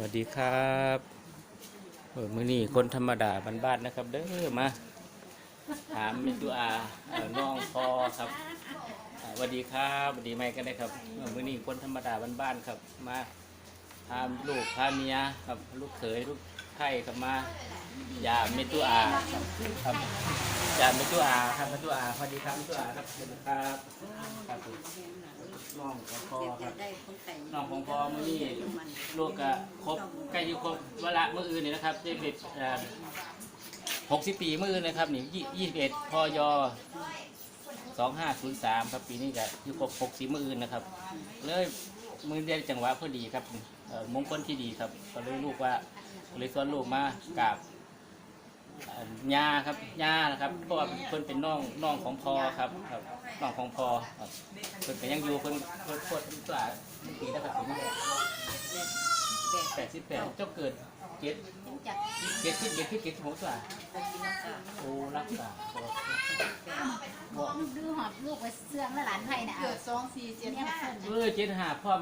สวัสดีครับเออมือนี้คนธรรมดาบ้านๆนะครับ เด้อมา ถามมิตุอาเออน้องพอครับอ่าสวัสดีครับสวัสดีไม่กันได้ครับเออมือนี้คนธรรมดาบ้านๆครับ มาพาลูกพาเมียครับลูกเขยลูกไข่ครับมายามมิตุอาครับครับยามมิตุอาครับมิตุอาสวัสดีครับมิตุอาครับสวัสดีครับครับผม น้องของพ่อครับน้องของพ่อมื่อนี้ลูกก็ครบใกล้จะครบเวลาเมื่ออื่นนี่นะครับได้เป็นหกสิบปีเมื่ออื่นนะครับนี่ยี่สิบเอ็ดพยสองห้าศูนย์สามครับปีนี้ก็อยู่ครบหกสิบมื่ออื่นนะครับ เลยมือเดียจังหวะพอดีครับเอ่อมงคลที่ดีครับ ก็เลยลูกว่าเลยสอนลูกมากราบ อ่อย่าครับย่านะครับเพราะว่าเพิ่นเป็นน้องน้องของพอครับครับน้องของพอครับเพิ่นก็ยังอยู่เพิ่นเพิ่นโคตรตัวปีแล้วครับปีนี้แปดสิบแปดเจ้าเกิดเจ็ดเจ็ดที่เจ็ดที่เจ็ดหัวตัวโอ้รักษาบอกลูกดื้อหอบลูกไปเสื่องแล้วหลานไผ่น่ะเกิดสองสี่เจ็ดห้าเออเจ็ดหาพ่อม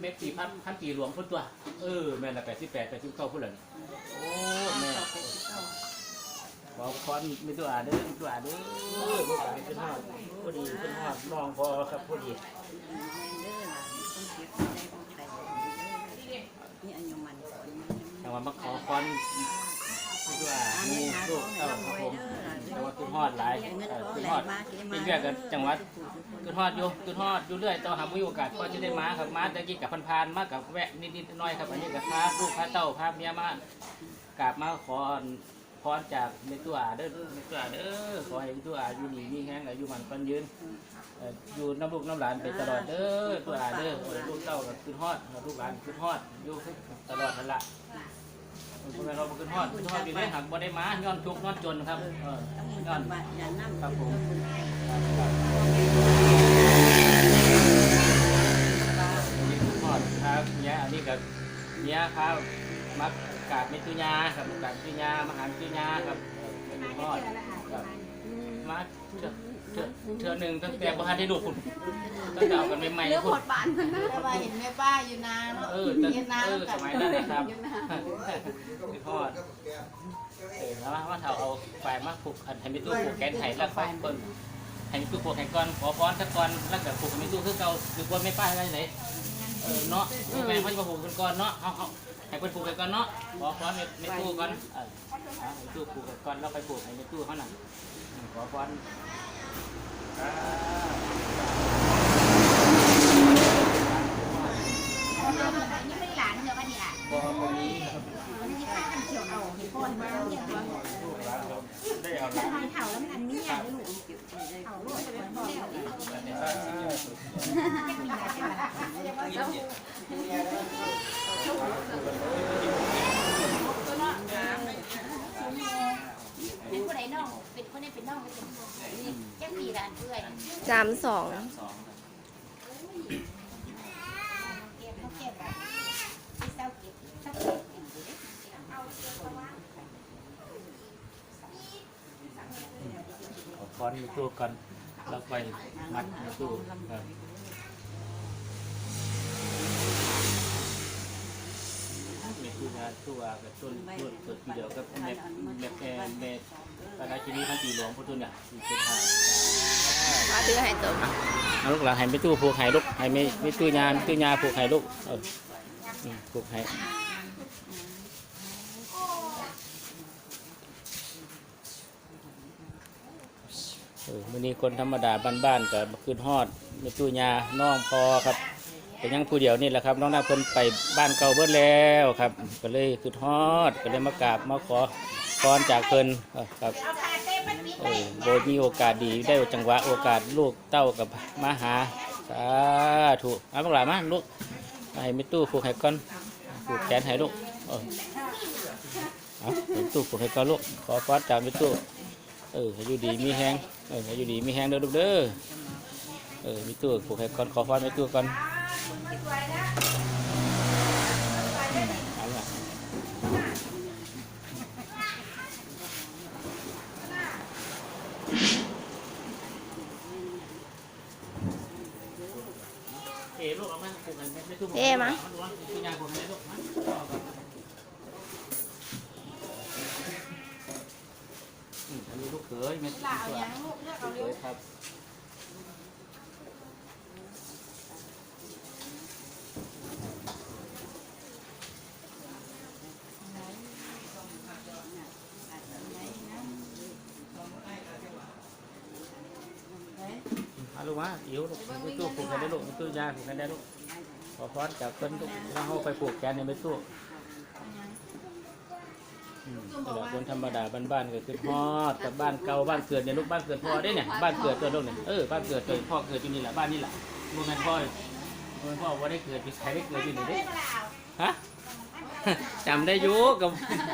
เม็ดสี่พันพันปีหลวงพุ่นตัว เออ แม่ละแปดสิบแปดแปดสิบเก้าพุ่นเลยโอ้ แม่ บอกคอนมีตัวอ่านเด้อมีตัวอ่านเด้อมีตัวอ่านเป็นหอดพอดีเป็นหอดน้องพอครับพอดีนี่อายุมันสอนมันแต่ว่ามาขอคอนมีตัวอ่านมีลูกเต้าครับผมแต่ว่าคือหอดหลายเออคือหอดเป็นเรื่องกันจังหวัดคือทอดอยู่คือทอดอยู่เรื่อยต่อหามีโอกาสก็จะได้มาครับมาตะกี้กับพันๆมากับแวะนิดๆหน้อยๆครับอันนี้กับพาลูกพาเต้าพาเมียมากราบมาขอ พรจากในตัวอาเด้อในตัวอาเด้อขอให้ในตัวอาอยู่ดีมีแห้งอายุมันปันยืนเอ่ออยู่น้ำลูกน้ำหลานไปตลอดเด้อตัวอาเด้อโอ้ยลูกเต้ากับคือทอดลูกหลานคือทอดอยู่ตลอดนั่นละพวกเราคือทอดคือทอดอยู่ได้หักบ่ได้มาย้อนทุกข์ย้อนจนครับเออย้อนบ้านยันน้ำครับผมทอดครับเนี้ยอันนี้กับเนี้ยครับมัก กาดเมตุญาครับกาดเมตุญามหาเมตุญาครับเป็นทอดครับมาเถื่อเถื่อเถื่อหนึ่งตั้งแต่บ้านได้ดูคุณตั้งแต่เอากันใหม่เรื่องๆคุหณดบ้านมันนะแต่ว่าเห็นแม่ป้าอยู่นาเนาะเออตั้งเห็นนาเออสมัยนั้นนะครับอยู่นาเป็นทอดเออแล้วว่าเขาเอาไฟมาผูกอันให้มีตู้ผูกแกนไห้แล้วไฟเปิ้ลให้มีตู้ผูกแขนก้อนขอพรสักก้อนแล้วก็ผูกให้มีตู้คือเก่าหรือว่าไม่ป้ายอะไรไหนเออเนาะแม่เขาจะมาผูกกันก่อนเนาะเอาเอา ให้เพิ่นผูกกันก่อนเนาะขอพรในในตู้ก่อนเออเอาในตู้ปลูกกันก่อนแล้วไปลูกให้ในตู้เขาหน่ะอืมขอพรอ่า ยังไม่ได้หลานเธอวันนี้อะ บอกคนนี้ วันนี้ข้ากันเขียวเอาเห็นพ่อมาเนี่ย ลูกหลานเราได้เอาหลาน ทายเถ่าแล้วมันอันนี้อะลูกเถ่าลูกจะเป็นพ่อแล้ว เป็นคนไหนน้อง เป็นคนไหนเป็นน้องเป็นนี่แค่ปีละอันเพื่อน สามสอง สามสองเก็บขาเก็บแบบที่เศร้าเก็บเศร้าเก็บเอนอพรในตู้ก่อนแล้วไปมัดในตู้เออใน ตู้งานตู้อากับต้นต้นเกิดทีเดียวกับแม่แม่แม่แม่ตอนที่นี้ท่านตีหลวงพุทธุเนี่ยสี่เป็นหามาถือให้ตัวเอาลูกหลานให้ไม่ตู้ผูกไห้ลูกให้ไม่ไม่ตู้ยาตู้ยาผูกไห้ลูกเออผูกไห้เออวันนี้คนธรรมดาบ้านๆกับคืนฮอดไม่ตู้ยาน้องพอครับ แต่ยังผู้เดียวนี่แหละครับ น้องนาเพิ่นไปบ้านเก่าเบิดแล้วครับ ก็เลยคืนฮอดก็เลยมากราบมาขอพรจากเพิ่นครับเอาขาเต้มันมีโอ้โบมีโอกาสดีได้จังหวะโอกาสลูกเต้ากับมาหาสาธุเอาบังหลามาลูกเอาให้ม่ตู้ผูกให้ก่อนผูกแขนให้ลูกเออเอาให้ตู้ผูกให้ก่อนลูกขอฟอดจากม่ตู้เออให้อยู่ดีมีแห้งเออให้อยู่ดีมีแห้งเด้อลูกเด้อเออมีตู้ผูกให้ก่อนขอฟอดม่ตู้ก่อน เอาล่ะเอลูกเอามาปลูกกันไม่ตุ้มเอมาดูว่าคุณยายผมให้ลูกมาอืมอันนี้ลูกเขยไม่หลาเอายังลูกเลือกเอาเร็เขวยครับ ลูกมาอิ๋วลูกไม่ตู้ปลูกกันได้ลูกไม่ตู้ยาปลูกกันได้ลูกขอพรจากเพิ่นลูกแล้วเขาไปปลูกแกนในไม่ตู้อืมแต่ละคนธรรมดาบ้านๆก็คือฮอดกับบ้านเก่าบ้านเกิดเนี่ยลูกบ้านเกิดพ่อได้เนี่ยบ้านเกิดตัวลูกเนี่ยเออบ้านเกิดตัวพ่อเกิดอยู่นี่แหละบ้านนี่แหละโมแมนพ่อโมแมนพ่อว่าได้เกิดที่ใครได้เกิดอยู่นี่เด้ฮะ จำได้อยู่กับ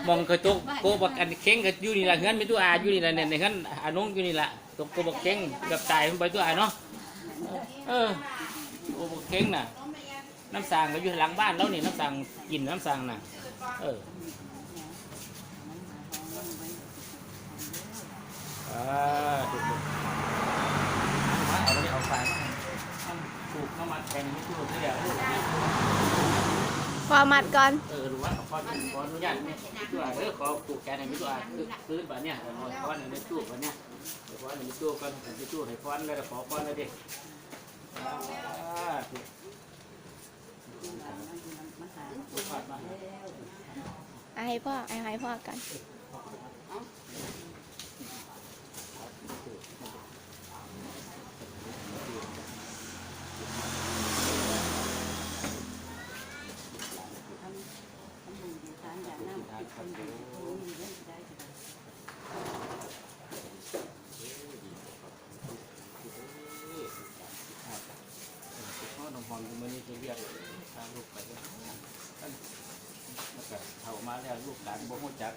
มองกระตุกโกบักอันเข่งกับอยู่นี่แหละเฮือนไม่ตู้อาอยู่นี่แหละเนี่ยในเฮือนอานุงอยู่นี่แหละตกโกบักเข่งกับตายมันไปตู้อาเนาะเออโอ้โหเก่งน่ะน้ำสางก็อยู่หลังบ้านแล้วนี่น้ำสางกินน้ำสางน่ะ เอออ่าถูกถูกเอาเลยเอาสายมาให้มันถูกเข้ามาแทงไม่ถูกเดียวลูกพอมัดก่อนเออ ว่าขอขออนุญาตเนี่ยตัวเออขอปลูกแกนในมิตัวคือคืนแบบเนี้ยขอพรในตู้แบบเนี้ยขอในตู้กันในตู้ให้ขอนเลยขอพรเลยดิอ่าถูกเอาให้พ่อให้พ่อกัน พ่อหนุ่ มหอมมือนี้จะเรียกทาลูกไปแล้วแล้วก็เท่ามาแล้วลูกหลานบ่ฮู้จัก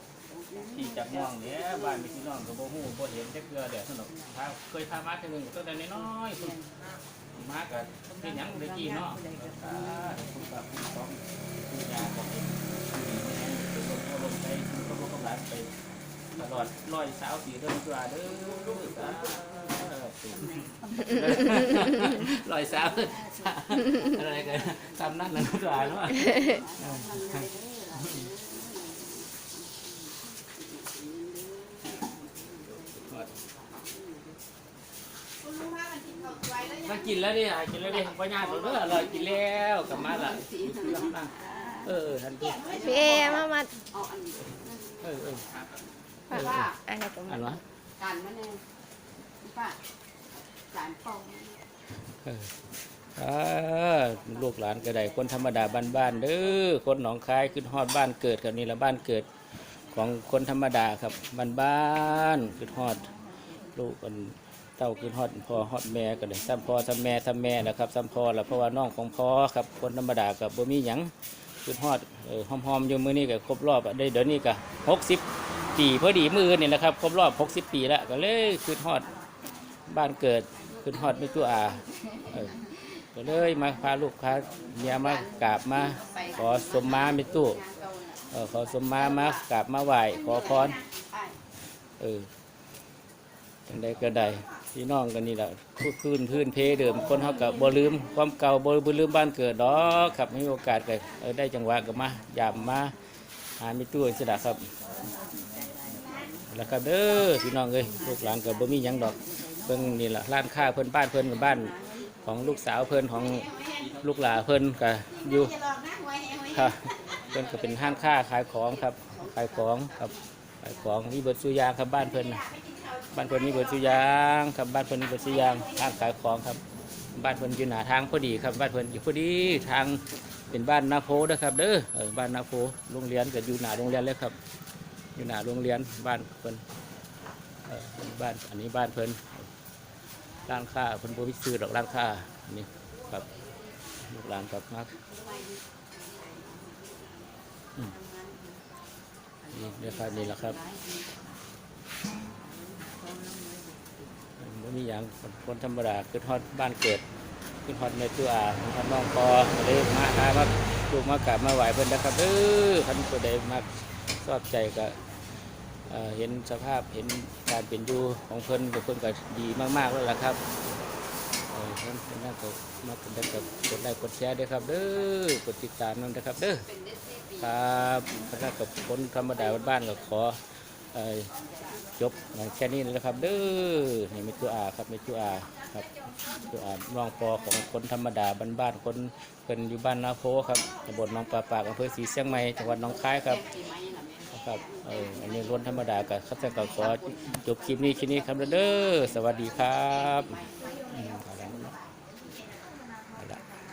พี่จักน้องเนี่ยบ้านมีพี่น้องก็บ่ฮู้บ่เห็นจักเทื่อเด้อสนุกพาเคยพามาเทื่อหนึงก็ได้น้อยๆพุ่นมาก็เป็นหยังได้กี่เนาะอ่าคุณป้าคุณของคุณยาก็เป็นเป็นลมลมใจก็บ่กำลังไป ตลอดร้อยสาวปีเด้อตัวเด้อสาธุลอยสาวอะไรกันทำนั่นนั่นตัวเนาะคุณลุงพากันกินข้าวสวยแล้วยังมากินแล้วดิกินแล้วดิพ่อยาตัวเด้ออร่อยกินแล้วกลับมาละเออทันทีพี่เอมามัดเออเออ พ่ออันนี้ตรงอันี้นวะกันมาเนี่ยป้าสารปองเอออ่าลูกหลานก็ได้คนธรรมดาบ้านๆเด้อคนหนองคายขึ้นฮอดบ้านเกิดกับนี่ละบ้านเกิดของคนธรรมดาครับบ้านๆขึ้นฮอด ลูกกันเต้าขึ้นฮอดพ่อฮอดแม่ก็เลยซ้ำพ่อซ้ำแม่ซ้ำแม่นะครับซ้ำพ่อแล้วเพราะว่าน้องของพ่อครับ คนธรรมดากับบ่มีหยังขึ้นฮอดเออหอมๆอยู่มื้อนี้ก็ครบรอบอะได้เดี๋ยวนี้ก็หกสิบ ปีพอดีมือนี่แหละครับครบรอบหกสิบปีแล้วก็เลยขึ้นฮอดบ้านเกิดขึ้นฮอดไม่ตัวอาเออก็เลยมาพาลูกพาเมียมากราบมา ขอสมมาไม่ตู้เออขอสมมามากราบมาไหว้ขอพรเออจังใดก็ได้พี่น้องกันนี่แหละพื้นพื้นเพเดิมคนเขากับบ่ลืมความเก่าบ่บ่ลืมบ้านเกิดดอกครับมีโอกาสก็เออได้จังหวะก็มายามมาหามีตู้สิละครับ แล้วครับเด้อพี่น้องเอ้ยลูกหลานก็บ่มีหยังดอกเพิ่นนี่ล่ะร้านค้าเพิ่นบ้านเพิ่นกับบ้านของลูกสาวเพิ่นของลูกหลานเพิ่นก็อยู่จะลองนะไว้ให้ไว้ครับเพิ่นก็เป็นห้างค้าขายของครับขายของครับขายของมีเบิดสุอยางครับบ้านเพิ่นน่ะบ้านเพิ่นมีเบิดสุอยางครับบ้านเพิ่นมีเบิดสุอยางห้างขายของครับ บ้านเพิ่นอยู่หน้าทางพอดีครับบ้านเพิ่นอยู่พอดีทางเป็นบ้านนาโพเด้อครับเด้อเออบ้านนาโพโรงเรียนก็อยู่หน้าโรงเรียนเลยครับ อยู่หน้าโรงเรียนบ้านเพิ่นเออบ้านอันนี้บ้านเพิ่นร้านค้าเพิ่นบ่มีซื้อดอกร้านค้านนี้ครับลูกหลานกลับมากนี่เดี๋ยวครับนี่แหละครับไม่มีอย่างคนคนธรรมดาขึ้นฮอดบ้านเกิดขึ้นฮอดในตัวอาขึ้นฮอดน้องปอเลยมาหามาลูกมากราบมาไหวเพิ่นนะครับเออท่านผู้ใดมาก ชอบใจก็เอ่อเห็นสภาพเห็นการเป็นอยู่ของเพิ่นกับเพิ่นก็ดีมากๆแล้วล่ะครับเอ่อนเป็นน่าจะมาเป็นได้กับกดไลค์กดแชร์ด้วยครับเด้อกดติดตามนั่นนะครับเด้อครับคณะกับคนธรรมดาบ้านก็ขอจบแค่นี้นะครับ เด้อนี่มีตัวอาครับมีตัวอาครับตัวอาน้องปอของคนธรรมดาบ้านๆคนเป็นอยู่บ้านนาโพครับตำบลน้องปลาปากอำเภอศรีเชียงใหม่จังหวัดหนองคายครับ ครับเอออันนี้ล้วนธรรมดากับข้าราชการขอจบคลิปนี้แค่นี้ครับเด้อสวัสดีครับ